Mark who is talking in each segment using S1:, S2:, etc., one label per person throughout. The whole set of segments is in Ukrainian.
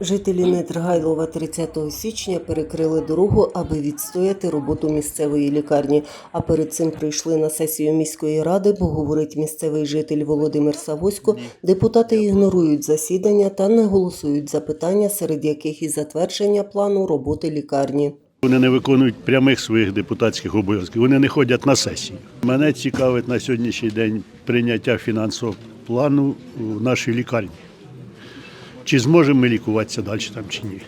S1: Жителі Нетргайлова 30 січня перекрили дорогу, аби відстояти роботу місцевої лікарні. А перед цим прийшли на сесію міської ради, бо говорить місцевий житель Володимир Савосько. Депутати ігнорують засідання та не голосують за питання, серед яких і затвердження плану роботи лікарні.
S2: Вони не виконують прямих своїх депутатських обов'язків, вони не ходять на сесії. Мене цікавить на сьогоднішній день прийняття фінансового плану в нашій лікарні. Чи зможемо ми лікуватися далі там чи ні?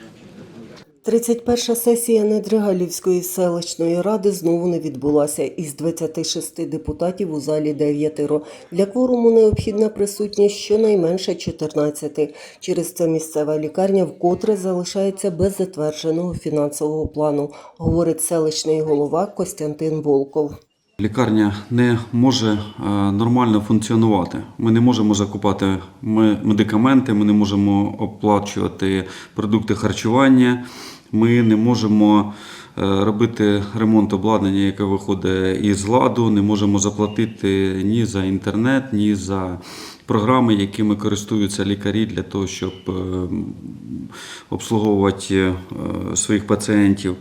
S1: 31 сесія Недригалівської селищної ради знову не відбулася. Із 26 депутатів у залі дев'ятеро. Для кворуму необхідна присутність щонайменше 14. Через це місцева лікарня вкотре залишається без затвердженого фінансового плану, говорить селищний голова Костянтин Волков.
S3: Лікарня не може е, нормально функціонувати. Ми не можемо закупати ме- медикаменти, ми не можемо оплачувати продукти харчування, ми не можемо е, робити ремонт обладнання, яке виходить із ладу, не можемо заплатити ні за інтернет, ні за програми, якими користуються лікарі для того, щоб е, обслуговувати е, своїх пацієнтів.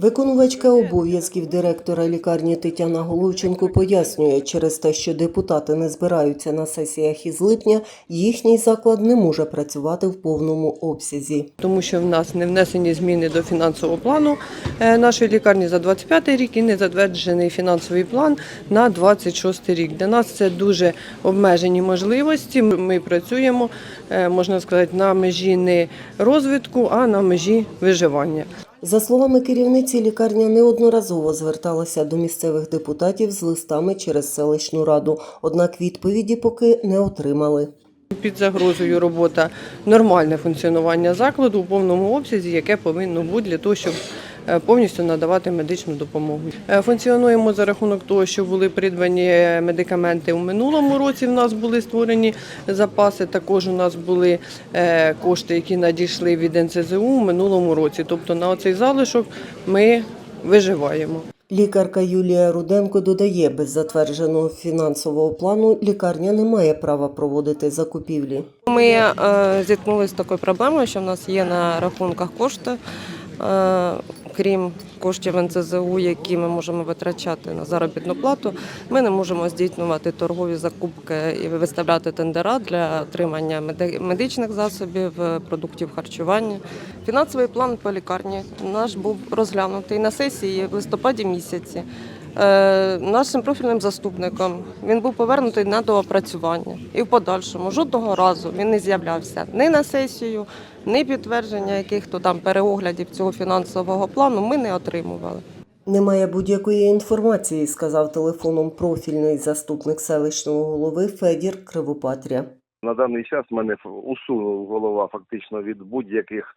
S1: Виконувачка обов'язків директора лікарні Тетяна Головченко пояснює, через те, що депутати не збираються на сесіях із липня, їхній заклад не може працювати в повному обсязі.
S4: тому що в нас не внесені зміни до фінансового плану е, нашої лікарні за 25 рік і не затверджений фінансовий план на 26 рік. Для нас це дуже обмежені можливості. Ми працюємо, е, можна сказати, на межі не розвитку, а на межі виживання.
S1: За словами керівниці, лікарня неодноразово зверталася до місцевих депутатів з листами через селищну раду, однак відповіді поки не отримали.
S4: Під загрозою робота нормальне функціонування закладу у повному обсязі, яке повинно бути для того, щоб повністю надавати медичну допомогу. Е, Функціонуємо за рахунок того, що були придбані медикаменти у минулому році. В нас були створені запаси. Також у нас були е, кошти, які надійшли від НСЗУ у минулому році. Тобто на оцей залишок ми виживаємо.
S1: Лікарка Юлія Руденко додає, без затвердженого фінансового плану лікарня не має права проводити закупівлі.
S5: Ми е, зіткнулися з такою проблемою, що в нас є на рахунках кошти, е, крім коштів НЦЗУ, які ми можемо витрачати на заробітну плату. Ми не можемо здійснювати торгові закупки і виставляти тендера для отримання медичних засобів, продуктів харчування. Фінансовий план по лікарні наш був розглянутий на сесії в листопаді місяці. Е, Нашим профільним заступником він був повернутий на доопрацювання. І в подальшому жодного разу він не з'являвся ні на сесію, ні підтвердження яких-то там переоглядів цього фінансового плану ми не отримували.
S1: Немає будь-якої інформації, сказав телефоном профільний заступник селищного голови Федір Кривопатря.
S6: На даний час мене усунув голова фактично від будь-яких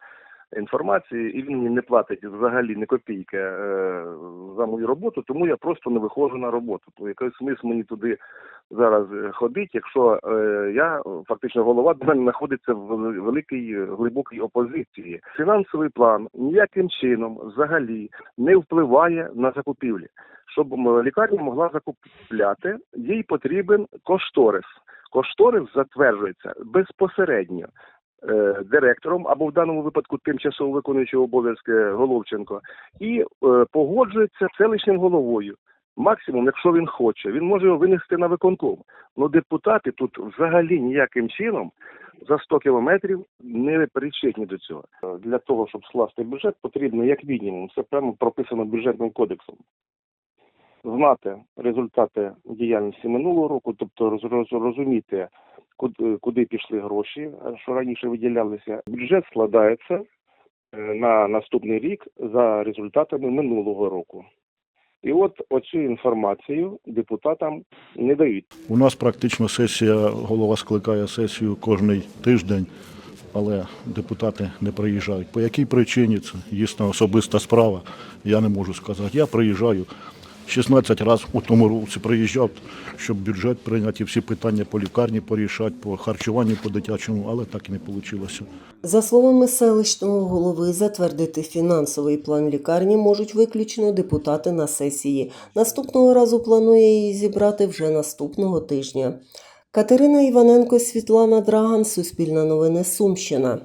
S6: інформацій, і він мені не платить взагалі ні копійки е, за мою роботу, тому я просто не виходжу на роботу. То який смисл мені туди зараз е, ходити, якщо е, я фактично голова знаходиться в великій е, глибокій опозиції. Фінансовий план ніяким чином взагалі не впливає на закупівлі. Щоб лікарня могла закупляти, їй потрібен кошторис кошторис затверджується безпосередньо директором або в даному випадку тимчасово виконуючим обов'язки Головченко, і е, погоджується селищним головою. Максимум, якщо він хоче, він може його винести на виконком. Ну депутати тут взагалі ніяким чином за 100 кілометрів не причетні до цього. Е, Для того, щоб скласти бюджет, потрібно як мінімум, це прямо прописано бюджетним кодексом знати результати діяльності минулого року, тобто роз- роз- розуміти, куди, куди пішли гроші, е, що раніше виділялися. Бюджет складається е, на наступний рік за результатами минулого року. І от оцю інформацію депутатам не дають.
S2: У нас практично сесія, голова скликає сесію кожний тиждень, але депутати не приїжджають. По якій причині це їсна особиста справа, я не можу сказати. Я приїжджаю 16 разів у тому році приїжджав, щоб бюджет прийняти, всі питання по лікарні порішати, по харчуванню по дитячому, але так і не вийшло.
S1: За словами селищного голови, затвердити фінансовий план лікарні можуть виключно депутати на сесії. Наступного разу планує її зібрати вже наступного тижня. Катерина Іваненко, Світлана Драган, Суспільне новини, Сумщина.